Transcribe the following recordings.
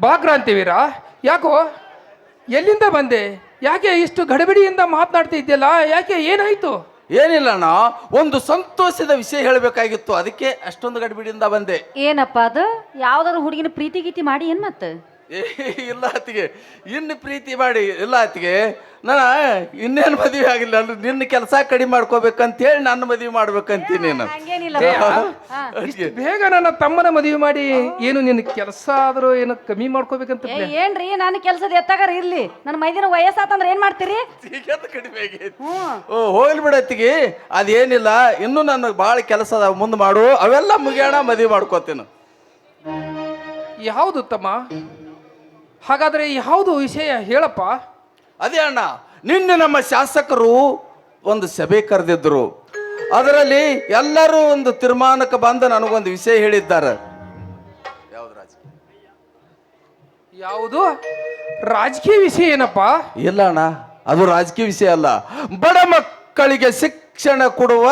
ಬಾ ಅಂತೀವಿರಾ? ಯಾಕೋ? ಎಲ್ಲಿಂದ ಬಂದೆ? ಯಾಕೆ ಇಷ್ಟು ಗಡಬಿಡಿಯಿಂದ ಮಾತನಾಡ್ತಾ ಇದ್ಯಲ್ಲ ಯಾಕೆ ಏನಾಯ್ತು? ಏನಿಲ್ಲ ಅಣ್ಣ ಒಂದು ಸಂತೋಷದ ವಿಷಯ ಹೇಳಬೇಕಾಗಿತ್ತು. ಅದಕ್ಕೆ ಅಷ್ಟೊಂದು ಗಡಿಬಿಡಿಯಿಂದ ಬಂದೆ. ಏನಪ್ಪ ಅದು? ಯಾವ್ದಾದ್ರು ಹುಡುಗಿನ ಪ್ರೀತಿ ಗೀತಿ ಮಾಡಿ ಏನ್ ಮತ್ತ? ಏ, ಇಲ್ಲ ಅತ್ತಿಗೆ. ಇನ್ನು ಪ್ರೀತಿ ಮಾಡಿ ಇಲ್ಲ ಅತ್ತಿಗೆ. ನಾನು ಇನ್ನೇನು ಮದುವೆ ಆಗಿಲ್ಲ ಅಂದ್ರೆ ನಿನ್ನ ಕೆಲಸ ಕಡಿಮೆ ಮಾಡ್ಕೋಬೇಕಂತೇಳಿ ನನ್ನ ಮದುವೆ ಮಾಡ್ಬೇಕಂತೀನಿ ನಾನು. ಹಂಗೇನಿಲ್ಲ ಅತ್ತಿಗೆ, ಬೇಗ ನನ್ನ ತಮ್ಮನ ಮದುವೆ ಮಾಡಿ ಏನು ನಿನ್ನ ಕೆಲಸ ಆದರೂ ಏನು ಕಮ್ಮಿ ಮಾಡ್ಕೋಬೇಕಂತ ಏ ಏನ್ರಿ ನಾನು ಕೆಲಸದ ಎತ್ತಾಗಾರ ಇರ್ಲಿ. ನನ್ನ ಮೈದಿನ ವಯಸ್ಸಾತಂದ್ರ ಏನ್ ಮಾಡ್ತೀರಿ? ಕಡಿಮೆ ಆಗೈತಿ. ಹ್ಮ್ ಓ ಹೋಗ್ಲಿ ಬಿಡತ್ತಿಗೆ ಅದೇನಿಲ್ಲ ಇನ್ನೂ ನನಗೆ ಭಾಳ ಕೆಲಸ ಅದಾವ ಮುಂದೆ ಮಾಡು. ಅವೆಲ್ಲ ಮುಗಿಯೋಣ ಮದುವೆ ಮಾಡ್ಕೋತೀನಿ. ಯಾವುದು ತಮ್ಮ? ಹಾಗಾದ್ರೆ ಯಾವುದು ವಿಷಯ ಹೇಳಪ್ಪ? ಅದೇ ಅಣ್ಣ ನಿನ್ನೆ ನಮ್ಮ ಶಾಸಕರು ಒಂದು ಸಭೆ ಕರೆದಿದ್ದರು ಅದರಲ್ಲಿ ಎಲ್ಲರೂ ಒಂದು ತೀರ್ಮಾನಕ್ಕೆ ಬಂದು ನನಗೊಂದು ವಿಷಯ ಹೇಳಿದ್ದಾರೆ. ಯಾವ್ದು ರಾಜಕೀಯ? ಯಾವುದು? ರಾಜಕೀಯ ವಿಷಯ ಏನಪ್ಪ? ಇಲ್ಲ ಅಣ್ಣ ಅದು ರಾಜಕೀಯ ವಿಷಯ ಅಲ್ಲ. ಬಡ ಮಕ್ಕಳಿಗೆ ಶಿಕ್ಷಣ ಕೊಡುವ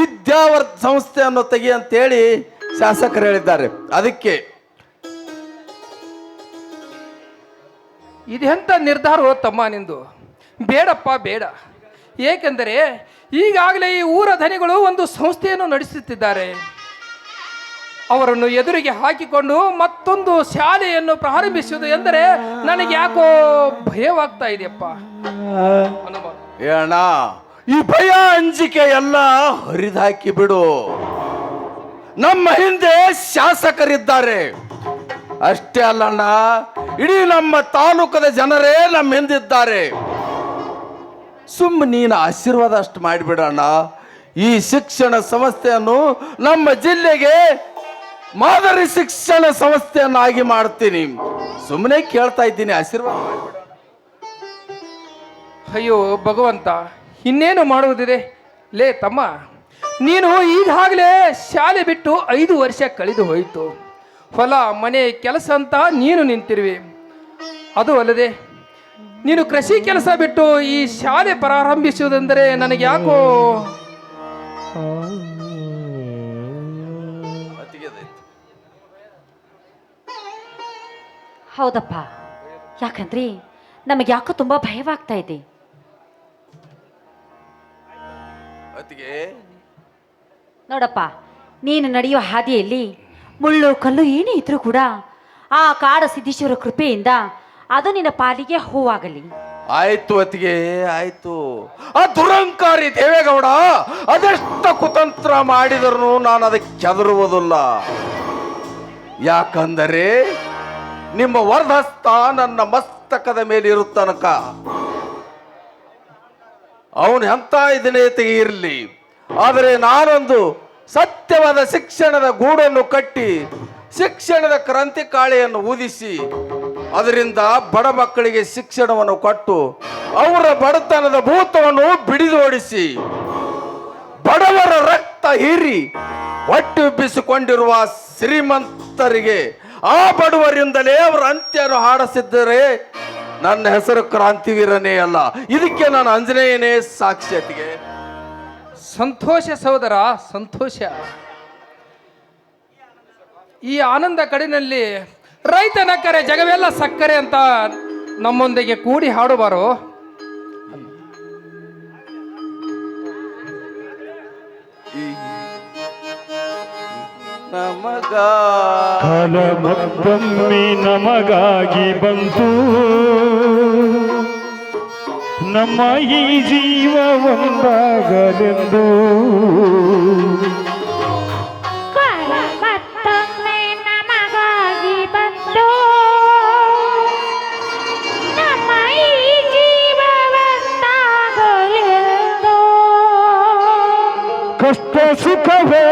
ವಿದ್ಯಾವರ್ಧ ಸಂಸ್ಥೆಯನ್ನು ತೆಗಿ ಅಂತೇಳಿ ಶಾಸಕರು ಹೇಳಿದ್ದಾರೆ. ಅದಕ್ಕೆ ಇದೆಂಥ ನಿರ್ಧಾರ ತಮ್ಮ ನಿಂದು? ಬೇಡಪ್ಪ, ಬೇಡ. ಏಕೆಂದರೆ ಈಗಾಗಲೇ ಈ ಊರ ಧನಿಗಳು ಒಂದು ಸಂಸ್ಥೆಯನ್ನು ನಡೆಸುತ್ತಿದ್ದಾರೆ. ಅವರನ್ನು ಎದುರಿಗೆ ಹಾಕಿಕೊಂಡು ಮತ್ತೊಂದು ಶಾಲೆಯನ್ನು ಪ್ರಾರಂಭಿಸುವುದು ಎಂದರೆ ನನಗೆ ಯಾಕೋ ಭಯವಾಗ್ತಾ ಇದೆಯಪ್ಪ? ಹನುಮ ಈ ಭಯ ಅಂಜಿಕೆ ಎಲ್ಲ ಹರಿದಾಕಿ ಬಿಡು ನಮ್ಮ ಹಿಂದೆ ಶಾಸಕರಿದ್ದಾರೆ. ಅಷ್ಟೇ ಅಲ್ಲಣ್ಣ, ಇಡೀ ನಮ್ಮ ತಾಲೂಕದ ಜನರೇ ನಮ್ಮ ಹಿಂದಿದ್ದಾರೆ. ಸುಮ್ಮ ನೀನು ಆಶೀರ್ವಾದ ಅಷ್ಟು ಮಾಡಿಬಿಡೋಣ ಈ ಶಿಕ್ಷಣ ಸಂಸ್ಥೆಯನ್ನು ನಮ್ಮ ಜಿಲ್ಲೆಗೆ ಮಾದರಿ ಶಿಕ್ಷಣ ಸಂಸ್ಥೆಯನ್ನಾಗಿ ಮಾಡ್ತೀನಿ. ಸುಮ್ಮನೆ ಕೇಳ್ತಾ ಇದ್ದೀನಿ, ಆಶೀರ್ವಾದ ಅಯ್ಯೋ, ಭಗವಂತ, ಇನ್ನೇನು ಮಾಡುವುದಿದೆ? ಲೇ ತಮ್ಮ, ನೀನು ಈಗಾಗಲೇ ಶಾಲೆ ಬಿಟ್ಟು ಐದು ವರ್ಷ ಕಳೆದು ಹೋಯಿತು. ಹೊಲ ಮನೆ ಕೆಲಸ ಅಂತ ನೀನು ನಿಂತಿರುವೆ. ಅದು ಅಲ್ಲದೆ ನೀನು ಕೃಷಿ ಕೆಲಸ ಬಿಟ್ಟು ಈ ಶಾಲೆ ಪ್ರಾರಂಭಿಸುವುದೆಂದರೆ ನನಗೆ ಯಾಕೋ ಅತಿಗೆದೈತಿ. ಹೌದಪ್ಪ. ಯಾಕಂದ್ರಿ ನಮಗೆ ಯಾಕೋ ತುಂಬಾ ಭಯವಾಗ್ತಾ ಇದೆ. ಅತಿಗೆ ನೋಡಪ್ಪ ನೀನು ನಡೆಯುವ ಹಾದಿಯಲ್ಲಿ ಮುಳ್ಳು ಕಲ್ಲು ಏನೇ ಇದ್ರೂ ಕೂಡ ಆ ಕಾಡ ಸಿದ್ದೇಶ್ವರ ಕೃಪೆಯಿಂದ ಅದು ನಿನ್ನ ಪಾಲಿಗೆ ಹೂವಾಗಲಿ. ಆಯ್ತು ಅತಿಗೆ ಆಯ್ತು. ಆ ದುರಂಕಾರಿ ದೇವೇಗೌಡ, ಅದೆಷ್ಟು ಕುತಂತ್ರ ಮಾಡಿದರೂ ನಾನು ಅದಕ್ಕೆ ಚದರುವುದಿಲ್ಲ. ಯಾಕಂದರೆ ನಿಮ್ಮ ವರ್ಧಸ್ಥ ನನ್ನ ಮಸ್ತಕದ ಮೇಲೆ ಇರುತ್ತನಕ ಅವನು ಎಂತ ಇದನ್ನೇ ಇರಲಿ ಆದರೆ ನಾನೊಂದು ಸತ್ಯವಾದ ಶಿಕ್ಷಣದ ಗೂಡನ್ನು ಕಟ್ಟಿ ಶಿಕ್ಷಣದ ಕ್ರಾಂತಿ ಕಾಳೆಯನ್ನು ಊದಿಸಿ ಅದರಿಂದ ಬಡ ಮಕ್ಕಳಿಗೆ ಶಿಕ್ಷಣವನ್ನು ಕೊಟ್ಟು ಅವರ ಬಡತನದ ಭೂತವನ್ನು ಬಿಡಿದೋಡಿಸಿ ಬಡವರ ರಕ್ತ ಹೀರಿ ಹೊಟ್ಟೆಬ್ಬಿಸಿಕೊಂಡಿರುವ ಶ್ರೀಮಂತರಿಗೆ ಆ ಬಡವರಿಂದಲೇ ಅವರ ಅಂತ್ಯನು ಹಾಡಿಸಿದ್ದರೆ ನನ್ನ ಹೆಸರು ಕ್ರಾಂತಿವೀರನೇ ಅಲ್ಲ. ಇದಕ್ಕೆ ನಾನು ಅಂಜನೇಯನೇ ಸಾಕ್ಷಿಯತಿಗೆ ಸಂತೋಷ ಸಹೋದರ ಸಂತೋಷ. ಈ ಆನಂದ ಕಡಿನಲ್ಲಿ ರೈತನ ಕರೆ ಜಗವೆಲ್ಲ ಸಕ್ಕರೆ ಅಂತ ನಮ್ಮೊಂದಿಗೆ ಕೂಡಿ ಹಾಡುವರು. ನಮಗ ಹಲ ಮತ್ತೊಮ್ಮೆ ನಮಗಾಗಿ ಬಂತು. ನಮ್ಮ ಈ ಜೀವ ಒಂದಾಗಲೆಂದು ಮತ್ತೊಮ್ಮೆ ನಮಗಾಗಿ ಬಂದು ನಮ್ಮ ಈ ಜೀವವಂತಾಗಲೆಂದು ಕಷ್ಟ ಸುಖವೇ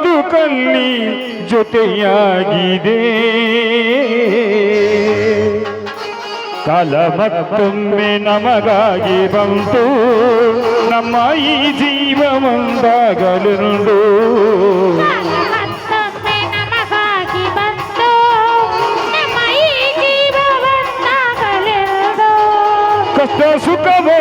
ಬದುಕಲ್ಲಿ ಜೊತೆಯಾಗಿದೆ. ಕಾಲ ಮತ್ತೊಮ್ಮೆ ನಮಗಾಗಿ ಬಂತು. ನಮ್ಮ ಈ ಜೀವ ಜೀವವಂತಾಗಲೆಂದು ಕಷ್ಟ ಸುಖವೋ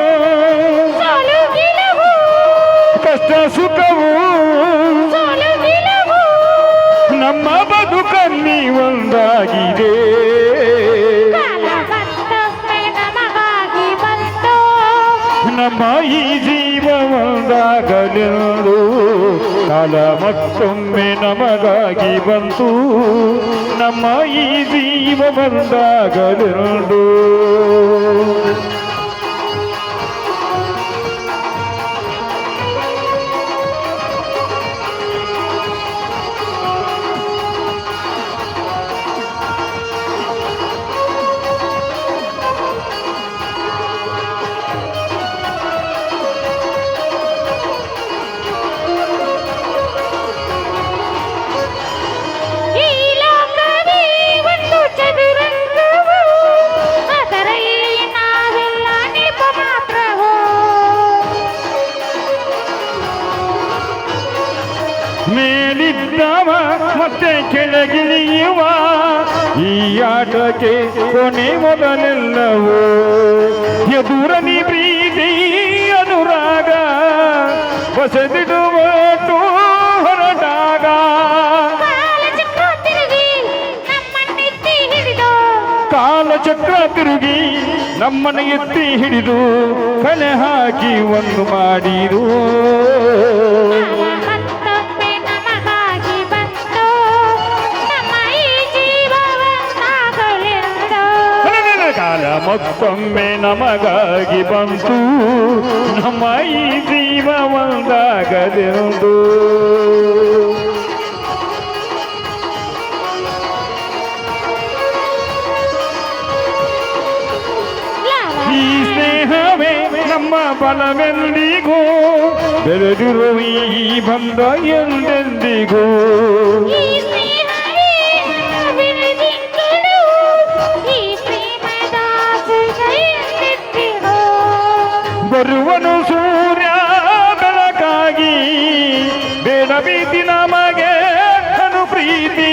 ನಮ್ಮ ಈ ಜೀವವಂದಾಗಲೆಂದು ಕಾಲ ಮತ್ತೊಮ್ಮೆ ನಮಗಾಗಿ ಬಂತು. ನಮ್ಮ ಈ ಜೀವ ಜೀವವಂದಾಗಲೆಂದು ಮೇಲಿದ್ದವ ಮತ್ತೆ ಕೆಳಗಿಳಿಯುವ ಈ ಆಟಕ್ಕೆ ಕೊನೆ ಮೊದಲೆಲ್ಲವೂ? ಎದುರನಿ ಪ್ರೀತಿ ಅನುರಾಗ ಹೊಸದಿಡುವಟು ಹೊರಟಾಗ. ತಿರುಗಿ ಕಾಲಚಕ್ರ ತಿರುಗಿ ನಮ್ಮನ್ನು ಎತ್ತಿ ಹಿಡಿದು ಕಲೆ ಹಾಕಿ ಒಂದು ಮಾಡಿರು. ಮತ್ತೊಮ್ಮೆ ನಮಗಾಗಿ ಬಂತು. ನಮ್ಮ ಈ ಜೀವ ಒಂದಾಗದೆಂದು. ಈ ಸ್ನೇಹವೇ ನಮ್ಮ ಬಲವೆಂದಿಗೂ ಬೆಳೆದಿರುವ ಈ ಬಂಧ ಎಂದೆಂದಿಗೂ. ಬರುವನು ಸೂರ್ಯ ಬೆಳಕಾಗಿ. ಬೇಡಬೀತಿ ನಮಗೆ ಅನು ಪ್ರೀತಿ.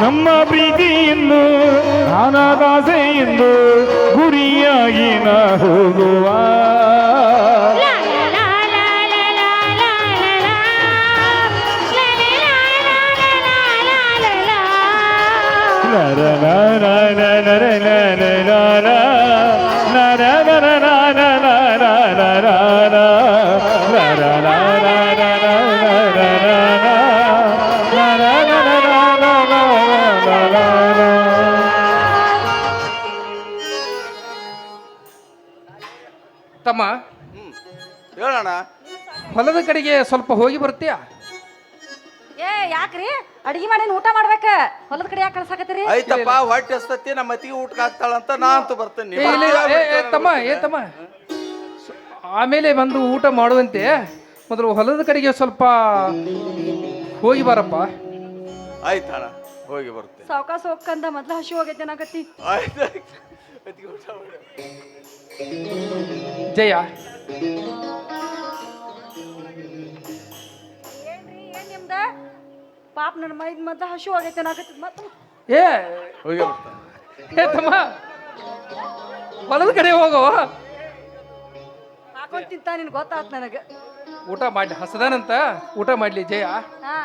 ನಮ್ಮ ಪ್ರೀತಿಯನ್ನು ಅನಾದಾಸೆಯನ್ನು ಗುರಿಯಾಗಿ ನಾ ಹೋಗುವ. ತಮ್ಮ ಹೇಳೋಣ ಹೊಲದ ಕಡೆಗೆ ಸ್ವಲ್ಪ ಹೋಗಿ ಬರ್ತೀಯ? ಏ ಯಾಕ್ರಿ? ಅಡಿಗೆ ಮಾಡಿ ಊಟ ಮಾಡ್ಬೇಕ? ಹೊಲದ ಕಡೆ ಯಾಕೆ ಕಳ್ಸಾಕತ್ತೀರಿ? ಆಯ್ತಪ್ಪ ಹೊಟ್ಟೆ ಹಸ್ತತಿ ನಮ್ಮ ಊಟ ಊಟಕ್ಕೆ ಹಾಕ್ತಾಳಂತ ನಾ ಅಂತೂ ಬರ್ತೇನೆ. ಏ, ಇಲ್ಲ, ಇಲ್ಲ, ಏ, ಏ, ತಮ್ಮ ಏ ತಮ್ಮ. ಸ- ಆಮೇಲೆ ಬಂದು ಊಟ ಮಾಡುವಂತೆ ಮೊದಲು ಹೊಲದ ಕಡೆಗೆ ಸ್ವಲ್ಪ ಹೋಗಿ ಬಾರಪ್ಪ. ಆಯ್ತಣ್ಣ ಹೋಗಿ ಬರ್ತೇನೆ. ಸಾವ್ಕಾಸ ಹೋಗ್ಕಂದ ಮೊದ್ಲ ಹಸಿ ಹೋಗೈತೆ ನಾಗತ್ತಿ ಆಯ್ತು. ಅತ್ತಿಗೆ ಊಟ ಮಾಡು. ಜಯ. ಪಾಪ ನನ್ನ ಮೈದ್ ಮತ್ತೆ ಹಸು ಆಗೈತೆ ನಾಗತ್ತಿ ಮತ್ತ ಏ ಹೋಗಿ. ಏ ತಮ್ಮ. ಹೊಲದ ಕಡೆ ಹೋಗೋ. ಹಾಕೊಂಡ್ ತಿಂತ ನಿನ್ ಗೊತ್ತಾತ್ ನನಗೆ. ಊಟ ಮಾಡ್ಲಿ ಹಸದಾನಂತ ಊಟ ಮಾಡ್ಲಿ ಜಯ. ಹಾ.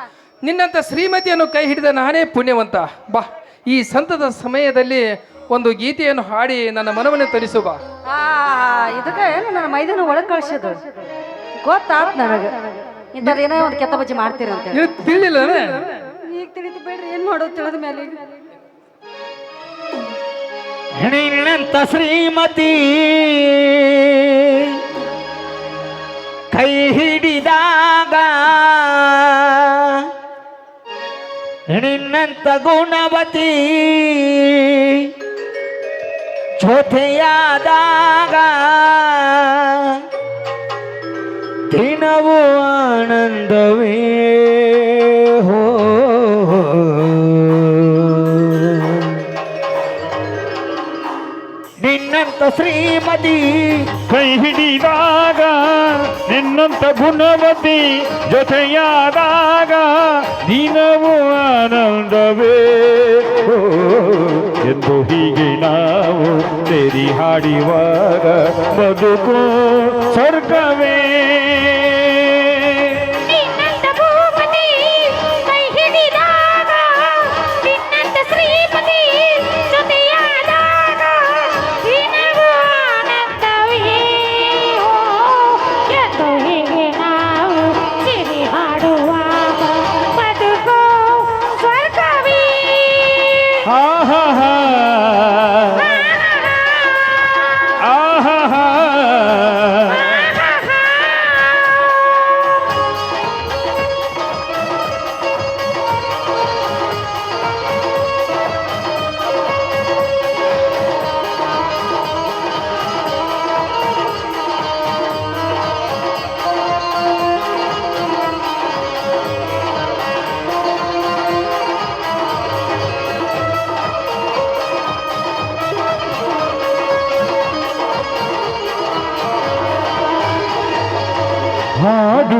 ನಿನ್ನಂತ ಶ್ರೀಮತಿಯನ್ನು ಕೈ ಹಿಡಿದ ನಾನೇ ಪುಣ್ಯವಂತ. ಬಾ ಈ ಸಂತದ ಸಮಯದಲ್ಲಿ ಒಂದು ಗೀತೆಯನ್ನು ಹಾಡಿ ನನ್ನ ಮನವನ್ನು ತರಿಸು ಬಾ. ಆ ಇದಕ್ಕ ಏನು? ನನ್ನ ಮೈದನ ಒಳಗೆ ಕಳ್ಸಿದ್ದು. ಗೊತ್ತಾತ್ ನನಗ. ಇಂಥದ್ದು ಏನೋ ಒಂದು ಕೆತ್ತ ಬಜ್ಜಿ ಮಾಡ್ತೀರ ಅಂತ ಇದು ತಿಳಿಲಿಲ್ಲ ಈಗ ತಿಳಿತು ಬೇಡ್ರಿ ಏನ್ ಮಾಡೋದು ತಿಳಿದ ಮೇಲೆ ಹೆಣಿಣಂತ ಹೆಣ್ಣಿನಂತ ಶ್ರೀಮತಿ ಕೈ ಹಿಡಿದಾಗ ಹೆಣ್ಣಿನಂತ ಗುಣವತಿ ಜೊತೆಯಾದಾಗ ಆನಂದವೇ? ಹೋ, ನಿನ್ನಂತ ಶ್ರೀಮತಿ ಕೈ ಹಿಡಿದಾಗ, ನಿನ್ನಂತ ಗುಣವತಿ ಜೊತೆಯಾದಾಗ ದಿನವೂ ಆನಂದವೇ? ಎಂದು ಹೀಗೆ ನಾವು ಸೇರಿ ಹಾಡಿವಾಗ ಬದುಕು ಸ್ವರ್ಗವೇ?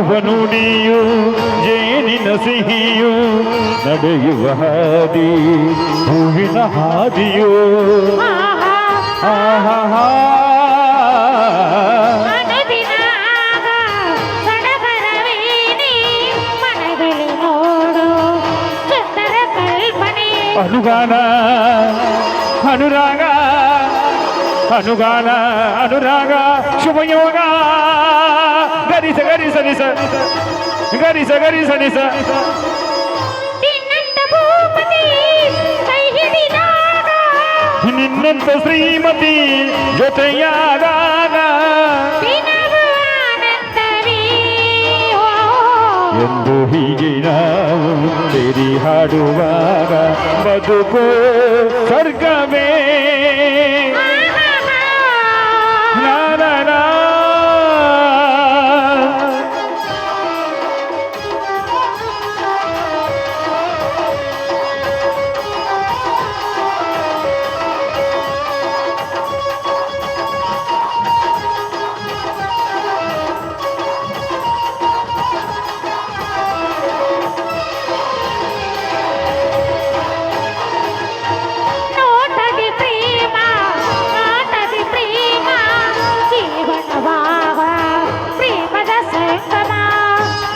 ಹಾಡುವ ನುಡಿಯು ಜೇನಿನ ಸಿಹಿಯು ನಡೆಯುವ ಹಾದಿ ಹೂವಿನ ಹಾದಿಯು ಆಹಾ ಆಹಾ ಅನುದಿನ ಆಗ ಸಡಗರವೇನಿ ಮನದಲ್ಲಿ ಗರಿಸ ಗರಿಸ ನಿಸ ಗರಿಸ ಗರಿಸ ನಿಸ ನಿನ್ನಂತ ಶ್ರೀಮತಿ ಓ. ಎಂದು ಹೀಗೆ ನಾವು ಹಾಡುವಾಗ ಬದುಕು ಸ್ವರ್ಗವೇ.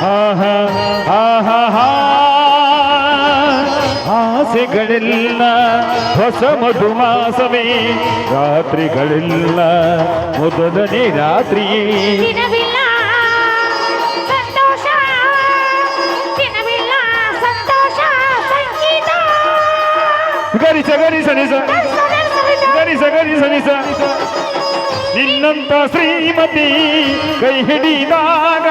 ಆಹಾ, ಆಹಾ, ಆಹಾ. ಆಸೆಗಳೆಲ್ಲ ಹೊಸ ಮಧುಮಾಸವೇ ರಾತ್ರಿಗಳೆಲ್ಲ ಮೊದಲನೇ ರಾತ್ರಿಯೇ ದಿನವಿಲ್ಲ ಸಂತೋಷ ದಿನವಿಲ್ಲ ಸಂತೋಷ ಸಂಗೀತ ಗರಿಸ ಗರಿಸ ನಿಸ ಗರಿಸ ಗರಿಸ ನಿಸ ನಿನ್ನಂತ ಶ್ರೀಮತಿ ಕೈ ಹಿಡಿದಾಗ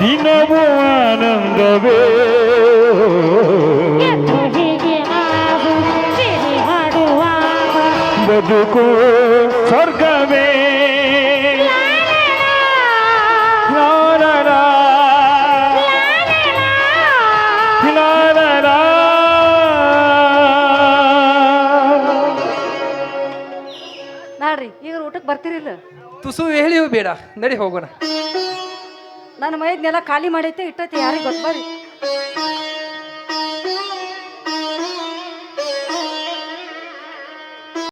ದಿನವೂ ಆನಂದವೇ ಎಂದು ಹೀಗೆ ನಾವು ಸಿರಿ ಹಾಡುವಾಗ ಬದುಕು ಸ್ವರ್ಗವೇ ಲಾ ಲಾ ಲಾ. ಲಾ ಲಾ ಲಾ. ನಾಡ್ರಿ ಈಗ ಊಟಕ್ಕೆ ಬರ್ತೀರಿಲ್ಲ ತುಸು ಹೇಳಿಯೂ ಬೇಡ ನಡಿ ಹೋಗೋಣ ನನ್ನ ಮೈದ್ನೆಲ್ಲ ಖಾಲಿ ಮಾಡೈತೆ ಇಟ್ಟೈತೆ ಯಾರಿಗೆ ಗೊತ್ತ ಬರ್ರಿ.